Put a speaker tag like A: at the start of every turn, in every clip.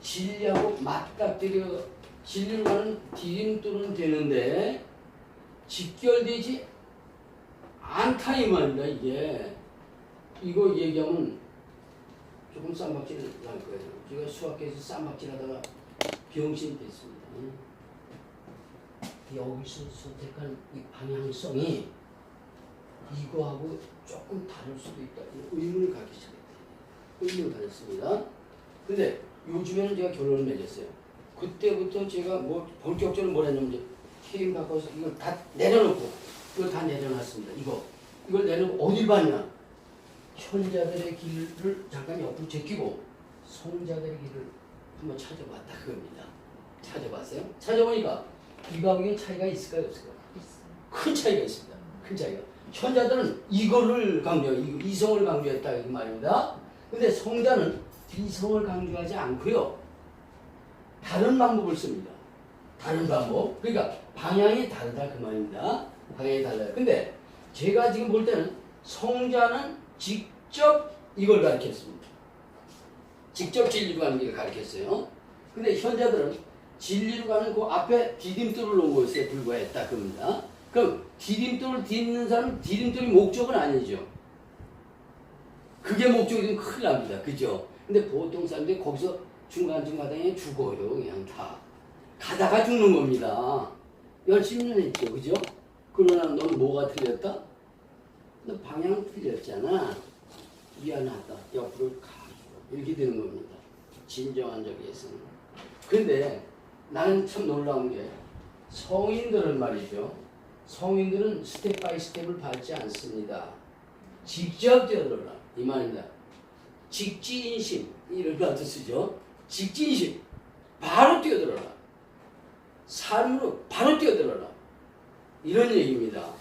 A: 진리하고 맞닥뜨려. 진리로 가는 디딤돌은 되는데 직결되지 않다 이 말입니다 이게. 이거 얘기하면 조금 쌈박질 날 거예요. 제가 수학교에서 쌈박질 하다가 병신 됐습니다. 여기서 선택한 이 방향성이 이거하고 조금 다를 수도 있다. 의문을 갖기 시작했다. 의문을 가졌습니다. 근데 요즘에는 제가 결론을 맺었어요 그때부터 제가 뭐 본격적으로 뭘 했냐면 게임 바꿔서 이걸 다 내려놓고 이걸 다 내려놨습니다. 이거 이걸 내려놓고 어딜 봤냐? 현자들의 길을 잠깐 옆으로 제끼고 성자들의 길을 한번 찾아봤다 그겁니다. 찾아봤어요? 찾아보니까 이방에 차이가 있을까요 없을까요? 큰 차이가 있습니다. 큰 차이가. 현자들은 이거를 강조, 이- 이성을 강조했다 이 말입니다. 근데 성자는 이성을 강조하지 않고요. 다른 방법을 씁니다. 다른 방법. 그러니까 방향이 다르다 그 말입니다. 방향이 달라요. 근데 제가 지금 볼 때는 성자는 직접 이걸 가르쳤습니다. 직접 진리로 가는 길을 가르쳤어요. 근데 현자들은 진리로 가는 그 앞에 디딤돌을 놓은 것에 불과했다 겁니다. 그럼 디딤돌을 딛는 사람은 디딤돌이 목적은 아니죠. 그게 목적이 되면 큰일 납니다. 그죠? 근데 보통 사람들이 거기서 중간중간에 죽어요. 그냥 다. 가다가 죽는 겁니다. 열심히는 했죠. 그죠? 그러나 넌 뭐가 틀렸다? 너 방향 틀렸잖아. 미안하다. 옆으로 가. 이렇게 되는 겁니다. 진정한 적에서는. 근데 나는 참 놀라운 게 성인들은 말이죠. 성인들은 스텝 바이 스텝을 밟지 않습니다. 직접 뛰어들어라. 이 말입니다. 직지인심. 이런 것도 쓰죠. 직진심. 바로 뛰어들어라. 삶으로 바로 뛰어들어라. 이런 얘기입니다.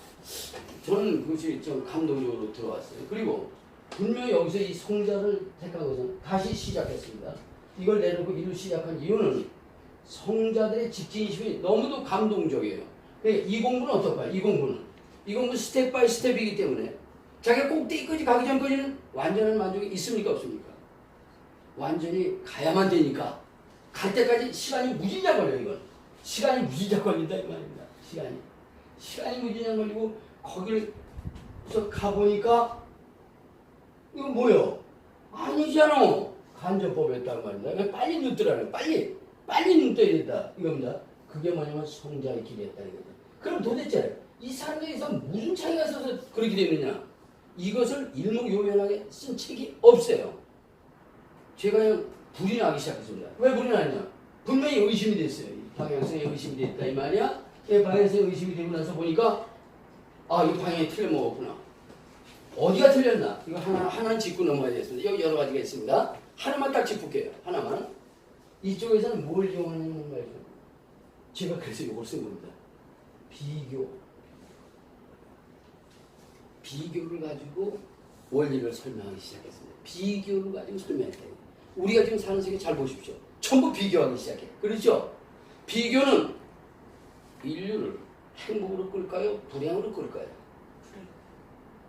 A: 저는 그것이 좀 감동적으로 들어왔어요. 그리고 분명히 여기서 이 성자를 택한 것은 다시 시작했습니다. 이걸 내놓고 이루 시작한 이유는 성자들의 직진심이 너무도 감동적이에요. 그러니까 이 공부는 어떨까요? 이 공부는. 이 공부는 스텝 바이 스텝이기 때문에 자기가 꼭대기까지 가기 전까지는 완전한 만족이 있습니까? 없습니까? 완전히 가야만 되니까. 갈 때까지 시간이 무지자 걸려요 이건. 시간이 무지자 걸린다 이 말입니다. 시간이. 시간이 무지자 걸리고 거기서 가보니까 이거 뭐요? 아니잖아. 간접법이었단 말입니다. 그냥 빨리 눈 뜨라는 빨리. 빨리 눈 떠야 된다 이겁니다. 그게 뭐냐면 성자의 길이었다 이거죠. 그럼 도대체 이 사람들에서 무슨 차이가 있어서 그렇게 되느냐 이것을 일목요연하게 쓴 책이 없어요 제가 그냥 불이 나기 시작했습니다. 왜 불이 나냐? 분명히 의심이 됐어요. 이 방향성에 의심이 됐다 이 말이야. 이 방향성에 의심이 되고 나서 보니까 아, 이 방향이 틀려먹었구나. 어디가 틀렸나? 이거 하나 하나 짚고 넘어가야 되겠습니다. 여기 여러 가지가 있습니다. 하나만 딱 짚을게요. 하나만. 이쪽에서는 뭘 이용하냐는 말이죠. 제가 그래서 이걸 쓴 겁니다. 비교. 비교를 가지고 원리를 설명하기 시작했습니다. 비교를 가지고 설명했다. 우리가 지금 사는 세계 잘 보십시오. 전부 비교하기 시작해. 그렇죠? 비교는 인류를 행복으로 끌까요? 불행으로 끌까요?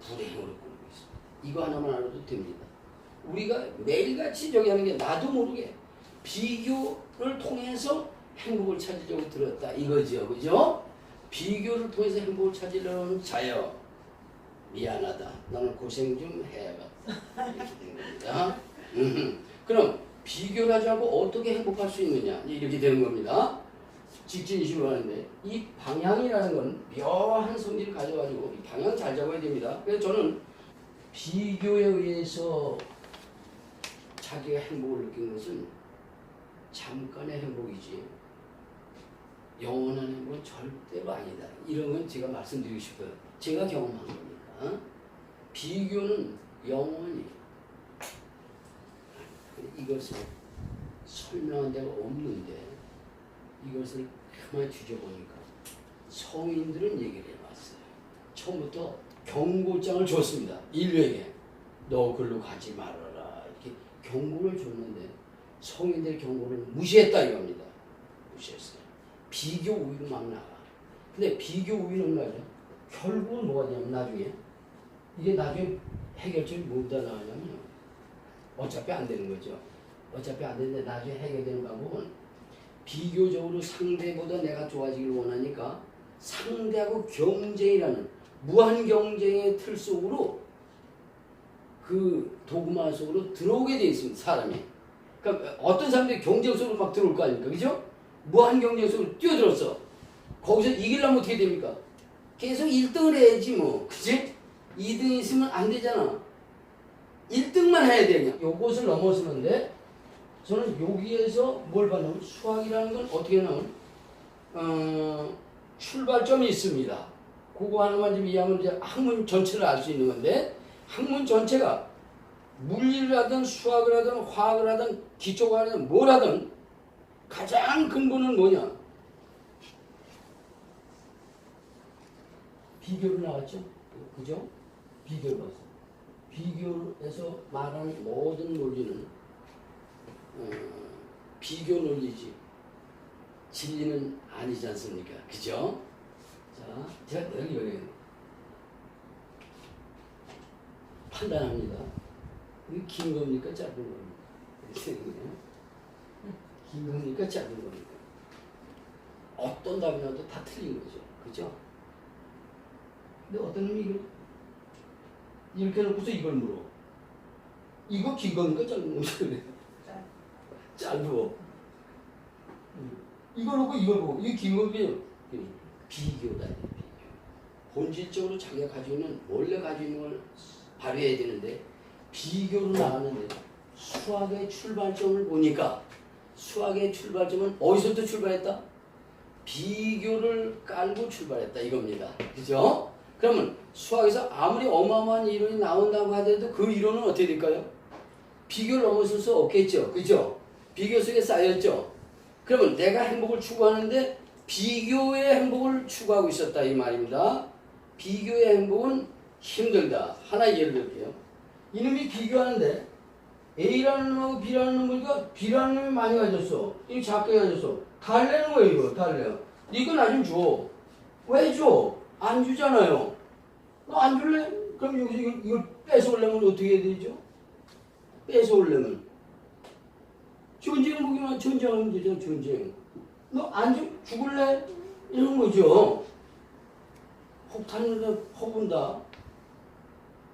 A: 불행으로 끌고 있습니다. 이거 하나만 알아도 됩니다. 우리가 매일같이 저기 하는 게 나도 모르게 비교를 통해서 행복을 찾으려고 들었다 이거죠. 그죠? 비교를 통해서 행복을 찾으려는 자여 미안하다. 너는 고생 좀 해봐. 이렇게 된 겁니다. 음. 그럼 비교를 하지 않고 어떻게 행복할 수 있느냐 이렇게 되는 겁니다. 직진심을 하는데 이 방향이라는 건 묘한 성질을 가져가지고 이 방향 잘 잡아야 됩니다. 그래서 저는 비교에 의해서 자기가 행복을 느낀 것은 잠깐의 행복이지 영원한 행복은 절대로 아니다. 이런 건 제가 말씀드리고 싶어요. 제가 경험한 겁니다. 비교는 영원히 이것을 설명한 데가 없는데 이것을 가만히 뒤져보니까 성인들은 얘기를 해왔어요. 처음부터 경고장을 줬습니다. 인류에게 너 글로 가지 말아라 이렇게 경고를 줬는데 성인들의 경고를 무시했다 이겁니다. 무시했어요. 비교 우위로 막 나가. 근데 비교 우위는 말이죠. 결국은 뭐가 되냐면 나중에 이게 나중에 해결책이 뭐다 나오냐면 어차피 안 되는 거죠. 어차피 안 되는데 나중에 해결되는 방법은 비교적으로 상대보다 내가 좋아지길 원하니까 상대하고 경쟁이라는 무한 경쟁의 틀 속으로 그 도구마 속으로 들어오게 돼 있습니다 사람이 그러니까 어떤 사람들이 경쟁 속으로 막 들어올 거 아닙니까 그죠? 무한 경쟁 속으로 뛰어들었어 거기서 이기려면 어떻게 됩니까? 계속 1등을 해야지 뭐 그지? 2등 있으면 안 되잖아. 1등만 해야 돼 그냥 요것을 넘어서는데 저는 여기에서 뭘 봤냐면 수학이라는 건 어떻게 나오면 어, 출발점이 있습니다. 그거 하나만 좀 이해하면 이제 학문 전체를 알 수 있는 건데 학문 전체가 물리를 하든 수학을 하든 화학을 하든 기초과학을 하든 뭘 하든 가장 근본은 뭐냐? 비교로 나왔죠? 그죠? 비교로 나왔어 비교에서 말하는 모든 논리는 어, 비교 논리지 진리는 아니지 않습니까? 그죠? 자, 제가 늘 이거예요. 판단합니다. 이게 긴 겁니까? 짧은 겁니까? 긴 겁니까? 짧은 겁니까? 어떤 답이 나도 다 틀린 거죠. 그죠? 근데 어떤 이걸 이렇게 놓고서 이걸 물어. 이거 긴 겁니까? 짧은 겁니까? 짧어. 음. 이걸 보고 이걸 보고 이게 긴 겁니까? 비교다. 비교. 본질적으로 자기가 가지고 있는 원래 가지고 있는 걸 발휘해야 되는데 비교로 나가는데 수학의 출발점을 보니까 수학의 출발점은 어디서부터 출발했다? 비교를 깔고 출발했다 이겁니다. 그죠? 그러면 수학에서 아무리 어마어마한 이론이 나온다고 하더라도 그 이론은 어떻게 될까요? 비교를 넘어설 수 없겠죠. 그죠? 비교 속에 쌓였죠. 그러면 내가 행복을 추구하는데 비교의 행복을 추구하고 있었다 이 말입니다. 비교의 행복은 힘들다. 하나 예를 들게요. 이놈이 비교하는데 A라는 놈하고 B라는 놈 보니까 B라는 놈이 많이 가졌어. 이 작게 가졌어. 달래는 거야 이거 달래요. 이거 나 좀 줘. 왜 줘? 안 주잖아요. 너 안 줄래? 그럼 여기서 이걸, 이걸 뺏어오려면 어떻게 해야 되죠? 뺏어오려면 전쟁을 보기만 전쟁하면 되죠 전쟁. 너안 주, 죽을래? 이런 거죠. 혹탄을 퍼본다.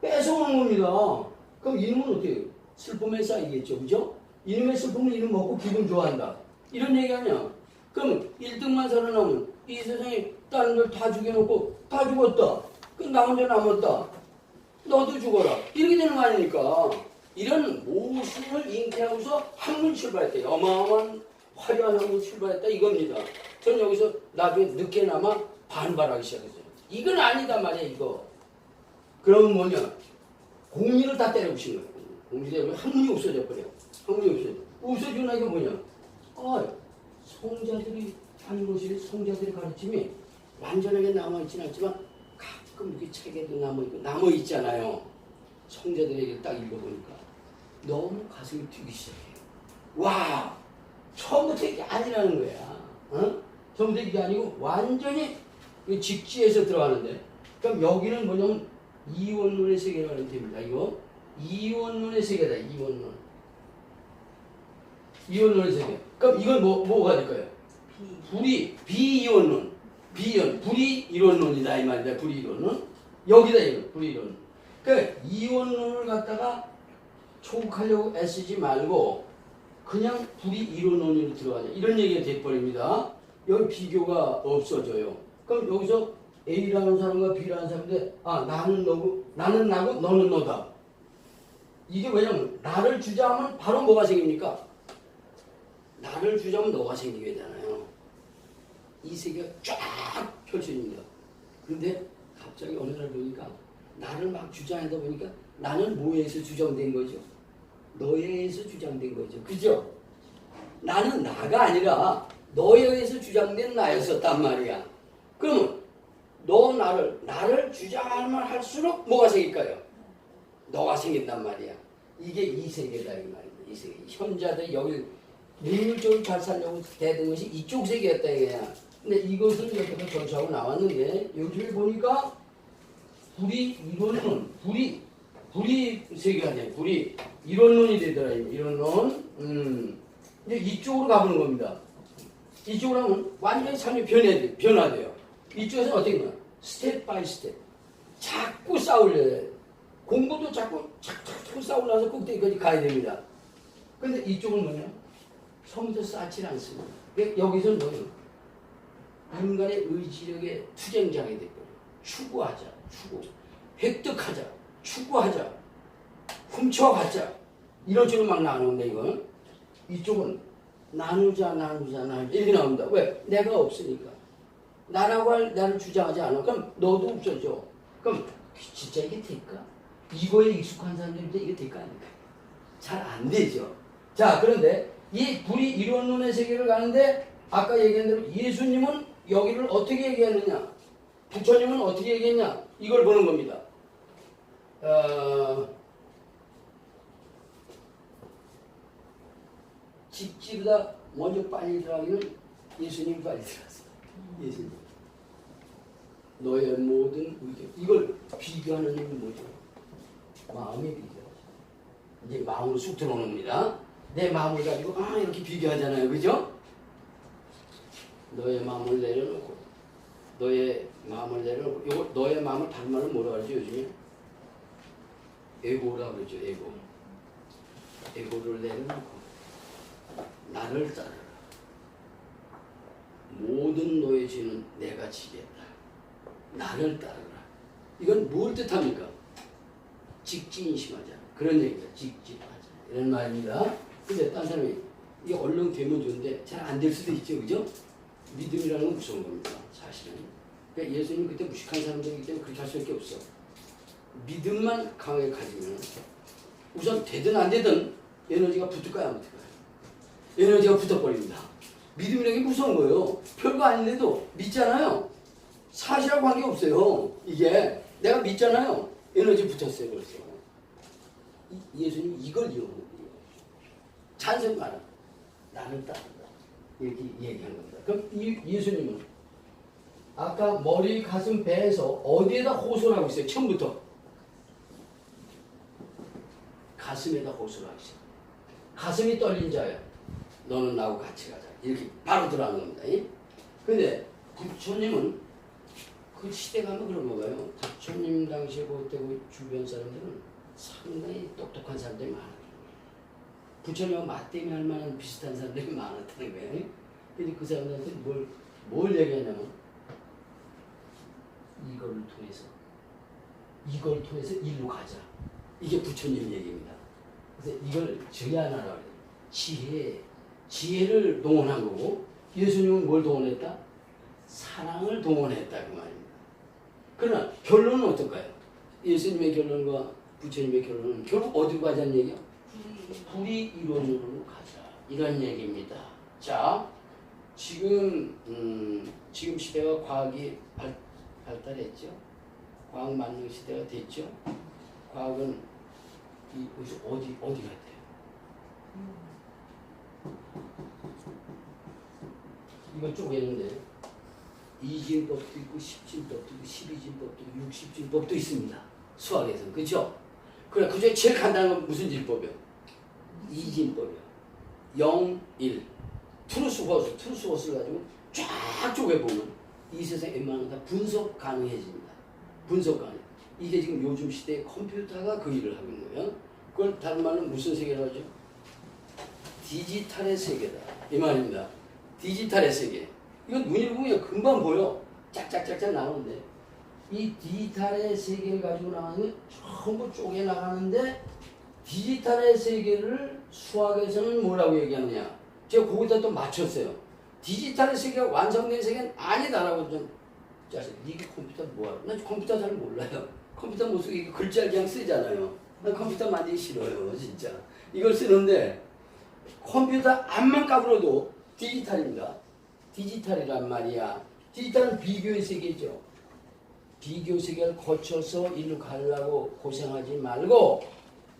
A: 뺏어오는 겁니다. 그럼 이놈은 어떻게 해요? 슬픔에 쌓이겠죠. 그죠? 이놈의 슬픔을 이놈 먹고 기분 좋아한다. 이런 얘기 아니야. 그럼 1등만 살아남으면 이 세상에 다른 걸 다 죽여놓고 다 죽었다. 그럼 나 혼자 남았다. 너도 죽어라. 이렇게 되는 거 아닙니까? 이런 모순을 잉태하고서 학문 출발했다. 어마어마한 화려한 학문 출발했다 이겁니다. 전 여기서 나중에 늦게나마 반발하기 시작했어요. 이건 아니다 말이야 이거. 그러면 뭐냐? 공리를 다 때려부신 거예요. 공리 때문에 학문이 없어져 버려. 학문이 없어져. 없어지고 나니까 뭐냐? 아, 성자들이 하는 것이 성자들의 가르침이 완전하게 남아있지는 않지만 가끔 이렇게 책에도 남아있고 남아있잖아요. 성자들에게 딱 읽어보니까 너무 가슴이 뛰기 시작해요. 와! 처음부터 이게 아니라는 거야. 어? 처음부터 이게 아니고 완전히 이 직지에서 들어가는데 그럼 여기는 뭐냐면 이원론의 세계라고 하면 됩니다. 이거 이원론의 세계다. 이원론. 이원론의 세계. 그럼 이건 뭐, 뭐가 될까요? 불이 비이원론. 비이원. 불이 이론론이다. 이 말이다. 불이 이론은. 여기다 이론. 그러니까 이원론을 갖다가 초국하려고 애쓰지 말고 그냥 불이 이론론으로 들어가자. 이런 얘기가 돼버립니다. 여기 비교가 없어져요. 그럼 여기서 A라는 사람과 B라는 사람인데 아 나는 너고 나는 나고 너는 너다. 이게 왜냐면 나를 주장하면 바로 뭐가 생깁니까? 나를 주장하면 너가 생기게 되잖아요. 이 세계가 쫙 펼쳐집니다. 근데 갑자기 어느 날 보니까 나를 막 주장하다 보니까 나는 뭐에서 주장된 거죠? 너에 의해서 주장된 거죠. 그죠? 나는 나가 아니라 너에 의해서 주장된 나였었단 말이야. 그러면 너 나를 나를 주장하면 할수록 뭐가 생길까요? 너가 생긴단 말이야. 이게 이 세계다 이 말이야. 이 세계. 현자들 여기 잘 살려고 대든 것이 이쪽 세계였다 이거야. 근데 이것은 여기서 전수하고 나왔는데 여기를 보니까 불이 이거는 불이 불이 세계가 돼. 불이 이론론이 되더라. 이론론. 음. 이제 이쪽으로 가보는 겁니다. 이쪽으로 하면 완전히 삶이 변해, 변화돼요. 이쪽에서 어떻게 되냐. 스텝 바이 스텝. 자꾸 싸우려 해. 공부도 자꾸 자꾸 싸우려서 꼭대기까지 가야 됩니다. 근데 이쪽은 뭐냐? 처음부터 쌓질 않습니다. 그러니까 여기서는 뭐예요? 인간의 의지력의 투쟁장이 됐거든요. 추구하자, 추구. 획득하자, 추구하자, 훔쳐가자. 이런 식으로 막 나오는데 이건 이쪽은 나누자, 나누자, 나누자 이렇게 나온다. 왜? 내가 없으니까. 나라고 할 나를 주장하지 않아. 그럼 너도 없어져. 그럼 진짜 이게 될까? 이거에 익숙한 사람들인데 이게 될까 아닐까? 잘 안 되죠. 자, 그런데 이 불이 이론론의 세계를 가는데 아까 얘기한 대로 예수님은 여기를 어떻게 얘기하느냐? 부처님은 어떻게 얘기했냐? 이걸 보는 겁니다. 어, 집집보다 먼저 빨리 들어가기는 예수님이 빨리 들어갔어요. 예수님. 너의 모든 의견. 이걸 비교하는 힘이 뭐죠? 마음의 비교. 이제 마음으로 쑥 들어오는 겁니다. 내 마음을 가지고 아 이렇게 비교하잖아요, 그죠? 너의 마음을 내려놓고 너의 마음을 내려놓고 이거 너의 마음을 다른 말로 뭐라 그러죠 요즘에? 에고라 그러죠, 에고. 에고를 내려놓고 나를 따르라. 모든 너의 죄는 내가 지겠다. 나를 따르라. 이건 뭘 뜻합니까? 직진심하자. 그런 얘기다. 직진하자. 이런 말입니다. 근데 딴 사람이 이게 얼른 되면 좋은데 잘 안 될 수도 있죠. 그죠? 믿음이라는 건 무서운 겁니다. 사실은. 그러니까 예수님 그때 무식한 사람들이기 때문에 그렇게 할 수밖에 없어. 믿음만 강하게 가지면 우선 되든 안 되든 에너지가 붙을까요? 안 붙을까요? 에너지가 붙어버립니다. 믿음이라는 게 무서운 거예요. 별거 아닌데도 믿잖아요. 사실하고 관계없어요. 이게 내가 믿잖아요. 에너지 붙었어요. 벌써. 이- 예수님 이걸 이용하는 거예요. 찬성 말아. 나는 따른다. 이렇게 얘기한 겁니다. 그럼 이 예수님은 아까 머리, 가슴, 배에서 어디에다 호소를 하고 있어요? 처음부터. 가슴에다 호소를 하고 있어요. 가슴이 떨린 자야. 너는 나하고 같이 가자. 이렇게 바로 들어가는 겁니다. 예? 근데 부처님은 그 시대 가면 그런가 봐요. 부처님 당시에 그때고 주변 사람들은 상당히 똑똑한 사람들이 많아요. 부처님과 맞대미 할 만한 비슷한 사람들이 많았다는 거예요. 그 사람들한테 뭘, 뭘 얘기하냐면 이거를 통해서 이걸 통해서 일로 가자. 이게 부처님 얘기입니다. 그래서 이걸 그래요. 지혜, 지혜를 동원한 거고 예수님은 뭘 동원했다? 사랑을 동원했다 그 말입니다. 그러나 결론은 어떨까요? 예수님의 결론과 부처님의 결론은 결국 어디로 가자는 얘기야? 불이 이론으로 가자 이런 얘기입니다. 자, 지금 음, 지금 시대가 과학이 발, 발달했죠. 과학 만능 시대가 됐죠. 과학은 이 어디 어디 갔대요? 이걸 쪼개는데 이진법도 있고 십진법도 있고 십이진법도 있고 육십진법도 있습니다. 수학에서는 그렇죠? 그래 그중에 제일 간단한 건 무슨 진법이요? 이진법이요. 0, 1. 트루스 호스, 트루스 호스를 가지고 쫙 쪼개보면 이 세상 웬만한 다 분석 가능해집니다. 분석 가능. 이게 지금 요즘 시대의 컴퓨터가 그 일을 하고 있는 거예요. 그걸 다른 말로 무슨 세계라고 하죠? 디지털의 세계다. 이 말입니다. 디지털의 세계. 이건 눈이 보면 금방 보여. 짝짝짝짝 나오는데 이 디지털의 세계를 가지고 나가는 전부 쪼개 나가는데 디지털의 세계를 수학에서는 뭐라고 얘기하느냐? 제가 거기다 또 맞췄어요. 디지털의 세계가 완성된 세계는 아니다라고 좀 짜서 이게 컴퓨터 뭐야? 나 컴퓨터 잘 몰라요. 컴퓨터 못 쓰고 이거 글자 그냥 쓰잖아요. 나 컴퓨터 만들기 싫어요, 진짜. 이걸 쓰는데 컴퓨터 앞만 까불어도 디지털입니다. 디지털이란 말이야. 디지털은 비교의 세계죠. 비교 세계를 거쳐서 일로 가려고 고생하지 말고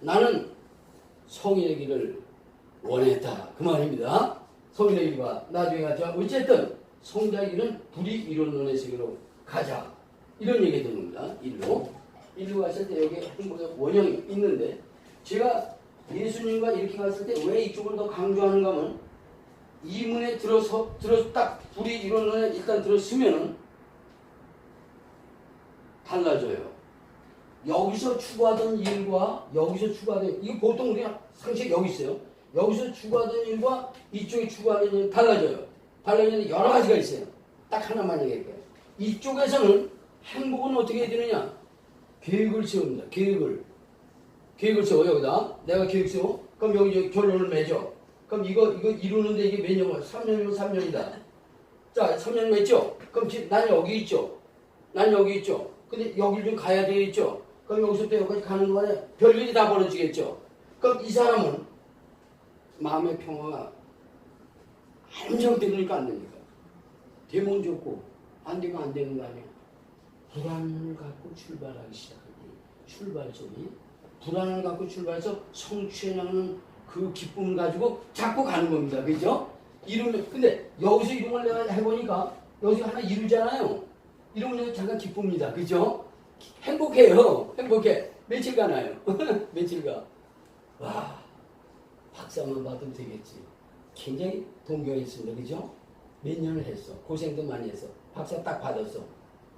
A: 나는 성인의 길을 원했다. 그 말입니다. 길과 나중에 가자. 어쨌든 길은 불이 이론론의 세계로 가자. 이런 얘기 겁니다. 일로. 일로 갔을 때 여기 행복의 원형이 있는데 제가 예수님과 이렇게 갔을 때 왜 이쪽을 더 강조하는가 하면 이문에 들어서 들어 딱 불이 이론에 일단 들어서면은 달라져요. 여기서 추구하던 일과 여기서 추구하던 이거 보통 우리가 상식 여기 있어요. 여기서 추구하던 일과 이쪽에 추구하는 일 달라져요. 달라지는 여러 가지가 있어요. 딱 하나만 얘기할게요. 이쪽에서는 행복은 어떻게 해야 되느냐? 계획을 세웁니다. 계획을. 계획을 세워 여기다. 내가 계획 세워. 그럼 여기, 결론을 맺어. 그럼 이거 이거 이루는데 이게 몇 년이야? 3년이면 3년이다. 자, 3년 맺죠? 그럼 지금 난 여기 있죠. 난 여기 있죠. 근데 여길 좀 가야 되겠죠. 그럼 여기서부터 여기까지 가는 동안에 별일이 다 벌어지겠죠. 그럼 이 사람은 마음의 평화가 안정되니까 안 됩니까? 되면 좋고 안 되면 안 되는 거 아니야. 불안을 갖고 출발하기 때 출발점이 불안을 갖고 출발해서 성취해 나가는 그 기쁨을 가지고 자꾸 가는 겁니다. 그죠? 이루면 근데 여기서 이름을 내가 해보니까 여기서 하나 이루잖아요. 이러면 내가 잠깐 기쁩니다. 그죠? 행복해요. 행복해. 며칠 가나요? 며칠 가. 와, 박사만 받으면 되겠지. 굉장히 동경했습니다. 그죠? 몇 년을 했어. 고생도 많이 했어. 박사 딱 받았어.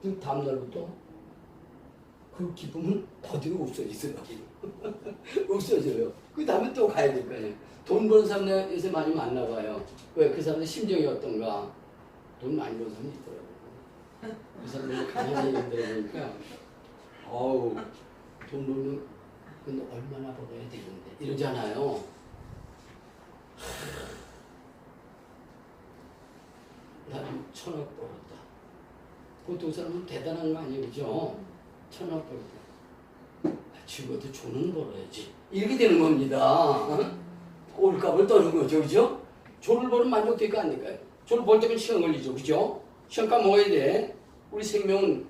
A: 그 다음날부터 그 기쁨은 어디로 없어지더라고요. 없어져요. 그 다음에 또 가야 될 거 아니에요. 돈 버는 사람 내가 요새 많이 만나봐요. 왜? 그 사람들 심정이 어떤가? 돈 많이 버는 사람이 있더라고요. 그 사람들 가만히 있는데 보니까 어우 돈 벌면 근데 얼마나 벌어야 되는데 이러잖아요. 나는 천억 벌었다. 그 두 사람은 대단한 거 아니에요, 그죠? 천억 벌었다. 아, 죽어도 조는 벌어야지. 이렇게 되는 겁니다. 어? 꼴값을 떠는 거죠, 그죠? 조를 벌으면 만족될까 안 될까요? 조를 벌 때면 시간 걸리죠, 그죠? 시간값 먹어야 돼. 우리 생명은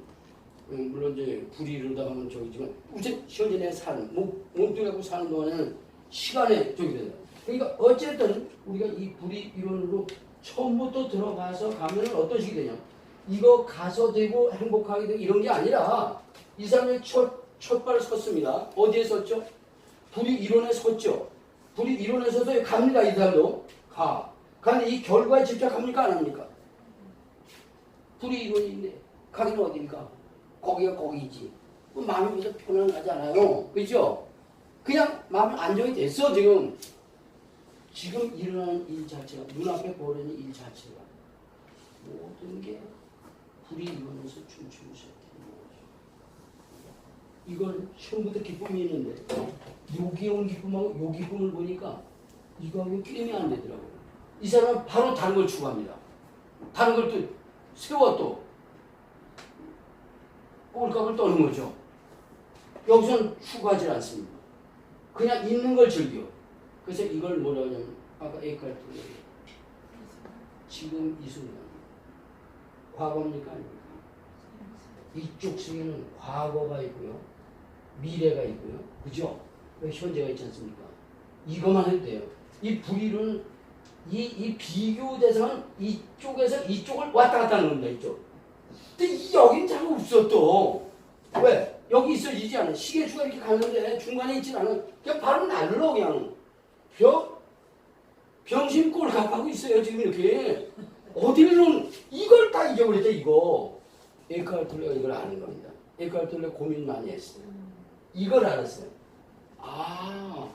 A: 음, 물론 이제 불이 이러다 가면 저기지만 우선 현재 내 사는 몸, 몸뚱이 갖고 사는 동안에는 시간에 저기 된다. 그러니까 어쨌든 우리가 이 불이 이론으로 처음부터 들어가서 가면은 어떤 식이 되냐? 이거 가서 되고 행복하게 되고 이런 게 아니라 이 사람이 첫, 첫 발을 섰습니다. 어디에 섰죠? 불이 이론에 섰죠. 불이 이론에 서서 갑니다. 이 사람도 가. 가는데 이 결과에 집착합니까? 안 합니까? 불이 이론인데 가기는 어디입니까? 거기가 거기지. 그 마음이 그래서 편안하지 않아요. 그죠? 그냥 마음이 안정이 됐어, 지금. 지금 일어나는 일 자체가, 눈앞에 보이는 일 자체가 모든 게 불이 일어나서 춤추고 시작되는 거죠. 이건 처음부터 기쁨이 있는데, 여기에 온 기쁨하고 요 기쁨을 보니까 이거하고 게임이 안 되더라고요. 이 사람은 바로 다른 걸 추구합니다. 다른 걸 또 세워 또. 꼴값을 떠는 거죠. 여기서는 추구하지 않습니다. 그냥 있는 걸 즐겨. 그래서 이걸 뭐라 하냐면 아까 에이칼토가 지금 이 순간 과거입니까 아닙니까? 이쪽 속에는 과거가 있고요. 미래가 있고요. 그죠? 왜 현재가 있지 않습니까? 이것만 해도 돼요. 이 불의는 이, 이 비교 대상은 이쪽에서 이쪽을 왔다 갔다 하는 겁니다. 이쪽. 근데 이 여긴 잘 없어 또. 왜? 여기 있어지지 않아. 시계추가 이렇게 가는데 중간에 있지 않아. 그냥 바로 날러 그냥. 병, 병신 꼴값하고 있어요 지금 이렇게. 놓은 이걸 다 잊어버렸다 이거. 에크하톨레가 이걸 아는 겁니다. 에크하톨레 고민 많이 했어요. 이걸 알았어요. 아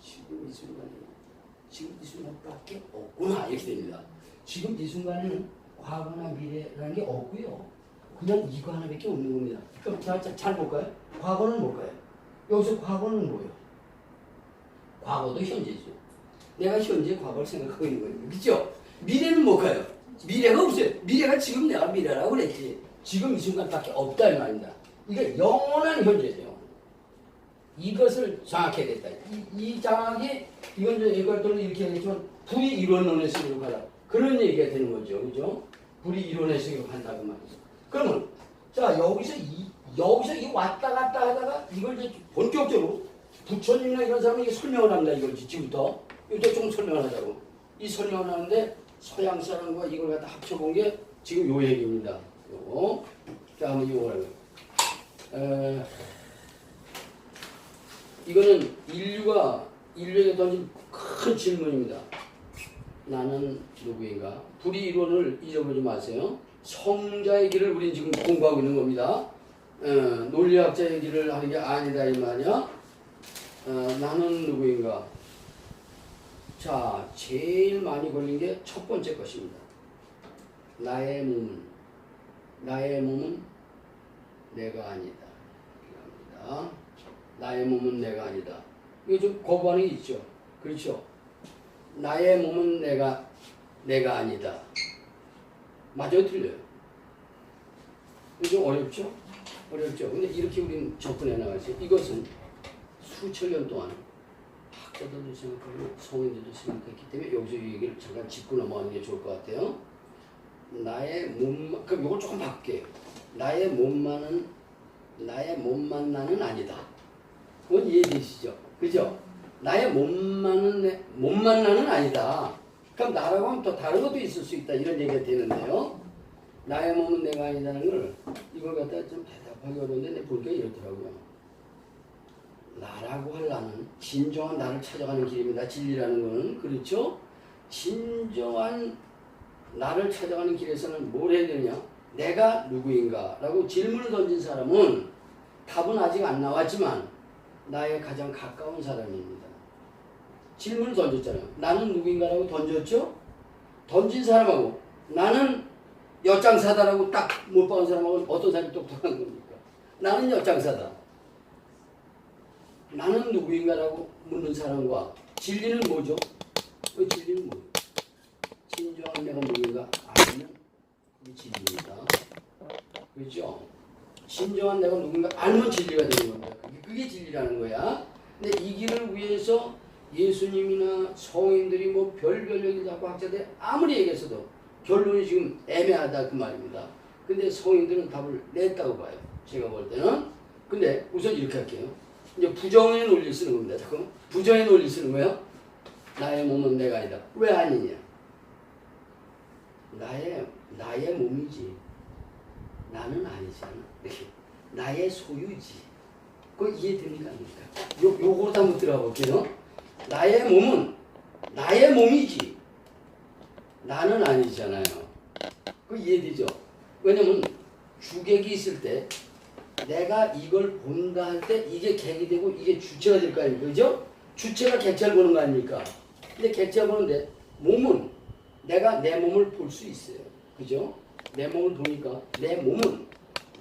A: 지금 이 순간에 지금 이 순간밖에 없구나 이렇게 됩니다. 지금 이 순간에는 과거나 미래라는 게 없고요. 그냥 이거 하나밖에 없는 겁니다. 그럼 자, 자, 잘 볼까요? 과거는 뭘까요? 여기서 과거는 뭐예요? 과거도 현재죠. 내가 현재 과거를 생각하고 있는 거예요. 그죠? 미래는 뭘까요? 미래가 없어요. 미래가 지금 내가 미래라고 그랬지. 지금 이 순간밖에 없다 이 말입니다. 이게 영원한 현재죠. 이것을 장악해야 겠다. 이, 이 장악이 이건 이제 일괄도는 이렇게 얘기했지만 불이 이론론에서 기록하라. 그런 얘기가 되는 거죠. 그죠? 불이 이론에서 기록한다고 말이죠. 그러면 자 여기서 이 여기서 이 왔다 갔다 하다가 이걸 이제 본격적으로 부처님이나 이런 사람이 설명을 합니다. 이걸 지금부터 이것도 좀 설명을 하자고. 이 설명을 하는데 서양 사람과 이걸 갖다 합쳐본 게 지금 요 얘기입니다. 요거. 자, 한번 이거 에, 이거는 인류가 인류에게 던진 큰 질문입니다. 나는 누구인가? 불의 이론을 잊어버리지 마세요. 성자의 길을 우리는 지금 공부하고 있는 겁니다. 어, 논리학자의 길을 하는 게 아니다 이 말이야. 어, 나는 누구인가? 자, 제일 많이 걸린 게 첫 번째 것입니다. 나의 몸은 나의 몸은 내가 아니다. 이겁니다. 나의 몸은 내가 아니다. 이거 좀 거부하는 게 있죠. 그렇죠. 나의 몸은 내가 내가 아니다. 맞아요, 틀려요. 이거 좀 어렵죠? 어렵죠. 근데 이렇게 우리는 접근해 나가지. 이것은 수천 년 동안 학자들도 생각하고 성인들도 생각했기 때문에 여기서 이 얘기를 잠깐 짚고 넘어가는 게 좋을 것 같아요. 나의 몸, 그럼 이걸 조금 바꿀게요. 나의 몸만은 나의 몸만 나는 아니다. 그건 이해되시죠? 그죠? 나의 몸만은 내, 몸만 나는 아니다. 그럼 나라고 하면 또 다른 것도 있을 수 있다 이런 얘기가 되는데요. 나의 몸은 내가 아니다는 걸 이걸 갖다 좀 대답하기 어려운데 내 보니까 이렇더라고요. 나라고 할 나는 진정한 나를 찾아가는 길입니다. 진리라는 거는 그렇죠? 진정한 나를 찾아가는 길에서는 뭘 해야 되냐? 내가 누구인가? 라고 질문을 던진 사람은 답은 아직 안 나왔지만 나의 가장 가까운 사람입니다. 질문을 던졌잖아요. 나는 누구인가라고 던졌죠? 던진 사람하고 나는 엿장사다라고 딱 못 박은 사람하고 어떤 사람이 똑똑한 겁니까? 나는 엿장사다. 나는 누구인가라고 묻는 사람과 진리는 뭐죠? 그 진리는 뭐예요? 진정한 내가 누구인가 알면 그게 진리입니다. 그렇죠? 진정한 내가 누군가 알면 진리가 되는 겁니다. 그게, 그게 진리라는 거야. 근데 이 길을 위해서 예수님이나 성인들이 뭐 별별 얘기도 하고 학자들이 아무리 얘기했어도 결론이 지금 애매하다 그 말입니다. 근데 성인들은 답을 냈다고 봐요. 제가 볼 때는. 근데 우선 이렇게 할게요. 이제 부정의 논리 쓰는 겁니다. 잠깐 부정의 논리 쓰는 거예요. 나의 몸은 내가 아니다. 왜 아니냐? 나의 나의 몸이지. 나는 아니잖아. 나의 소유지. 그거 이해됩니까? 됩니까? 요 요거로 한번 들어가 볼게요. 나의 몸은 나의 몸이지. 나는 아니잖아요. 그 이해되죠? 왜냐면 주객이 있을 때 내가 이걸 본다 할 때 이게 객이 되고 이게 주체가 될 거 아닙니까? 그죠? 주체가 객체를 보는 거 아닙니까? 근데 객체가 보는데 몸은 내가 내 몸을 볼 수 있어요. 그죠? 내 몸을 보니까 내 몸은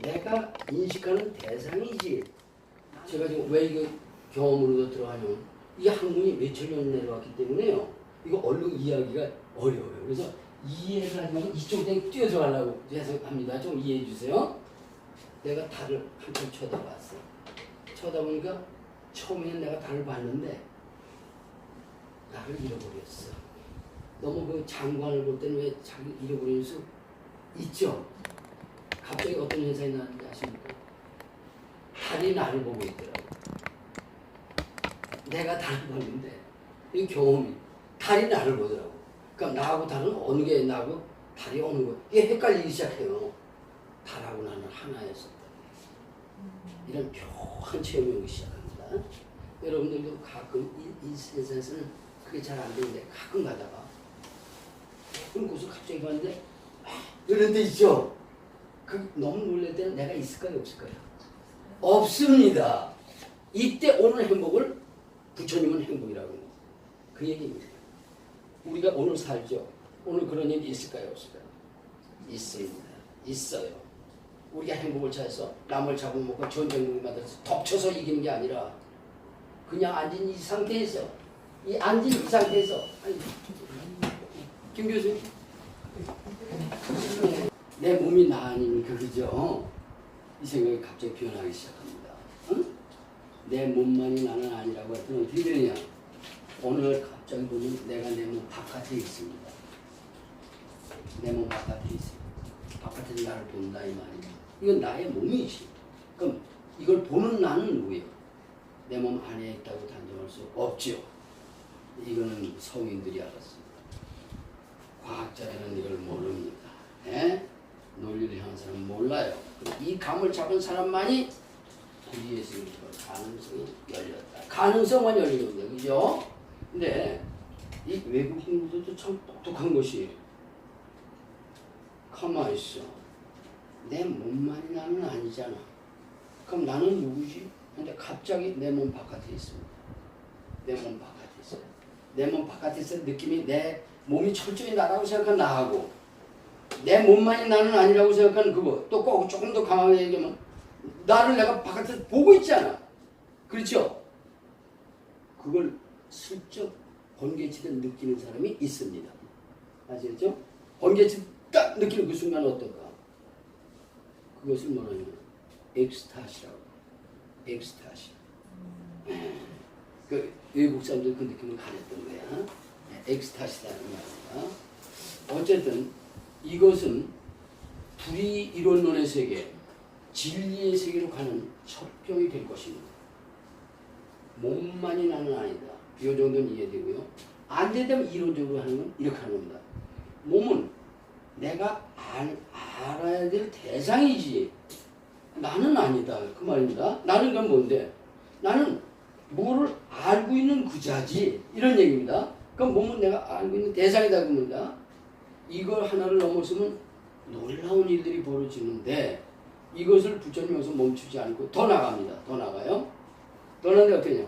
A: 내가 인식하는 대상이지. 제가 지금 왜 이거 경험으로 들어가냐면 이 학문이 몇천 년 내려왔기 때문에요. 이거 얼른 이해하기가 어려워요. 그래서 이해를 하려면 이쪽 에 뛰어들어가려고 해석합니다. 좀 이해해 주세요. 내가 달을 한참 쳐다봤어. 쳐다보니까 처음에는 내가 달을 봤는데 나를 잃어버렸어. 너무 그 장관을 볼 때는 왜 자기 잃어버릴 수 있죠? 갑자기 어떤 현상이 나는지 아십니까? 달이 나를 보고 있더라고. 내가 달을 봤는데 이 경험이 달이 나를 보더라고. 그러니까 나하고 달은 어느 게 나고 달이 어느 거 이게 헷갈리기 시작해요. 달하고 나는 하나였었다. 이런 묘한 체험이 오기 시작합니다. 여러분들도 가끔 이, 이 세상에서는 그게 잘 안 되는데 가끔 가다가 그고서 갑자기 봤는데 아, 이런 데 있죠. 그 너무 놀랄 때는 내가 있을까요 없을까요? 없습니다. 이때 오늘 행복을 부처님은 행복이라고 합니다. 그 얘기입니다. 우리가 오늘 살죠. 오늘 그런 일이 있을까요 없을까요? 있습니다. 있어요. 우리가 행복을 찾아서 남을 잡아먹고 전쟁을 만들어서 덮쳐서 이기는 게 아니라 그냥 앉은 이 상태에서 이 앉은 이 상태에서 아니, 김 교수님 내 몸이 나 아닙니까 그죠? 이 생각이 갑자기 변하기 시작합니다. 응? 내 몸만이 나는 아니라고 했더니 어떻게 되느냐? 오늘 갑자기 보면 내가 내 몸 바깥에 있습니다. 내 몸 바깥에 있습니다. 바깥에서 나를 본다 이 말이야. 이건 나의 몸이지. 그럼 이걸 보는 나는 누구예요? 내 몸 안에 있다고 단정할 수 없죠. 이거는 성인들이 알았습니다. 과학자들은 이걸 모릅니다. 예? 논리를 향한 사람은 몰라요. 이 감을 잡은 사람만이 불의의 세계로 가능성이 열렸다. 가능성만 열린 겁니다. 그죠? 근데 이 외국인들도 참 똑똑한 것이 가만히 있어. 내 몸만이 나는 아니잖아. 그럼 나는 누구지? 근데 갑자기 내 몸 바깥에 있습니다. 내 몸 바깥에 있어요. 내 몸 바깥에 있어 느낌이 내 몸이 철저히 나라고 생각한 나하고 내 몸만이 나는 아니라고 생각하는 그거 또 꼭 조금 더 강하게 얘기하면 나를 내가 바깥에서 보고 있잖아. 그렇죠? 그걸 슬쩍 번개치듯 느끼는 사람이 있습니다. 아시겠죠? 번개치 딱 느끼는 그 순간 어떨까? 그것을 뭐냐면 엑스타시라고. 엑스타시. 그 외국 사람들 그 느낌을 가졌던 거야. 네, 엑스타시라는 말이야. 어쨌든 이것은 불이 이론론의 세계, 진리의 세계로 가는 첩경이 될 것입니다. 몸만이 나는 아니다. 이 정도는 이해되고요. 안 되면 이론적으로 하는 건 이렇게 하는 겁니다. 몸은 내가 알, 알아야 될 대상이지. 나는 아니다. 그 말입니다. 나는 건 뭔데? 나는 뭐를 알고 있는 그자지. 이런 얘기입니다. 그럼 몸은 내가 알고 있는 대상이다. 그겁니다. 이걸 하나를 넘어서면 놀라운 일들이 벌어지는데 이것을 부처님 여기서 멈추지 않고 더 나갑니다. 더 나가요. 더 나가는데 어떻게 되냐.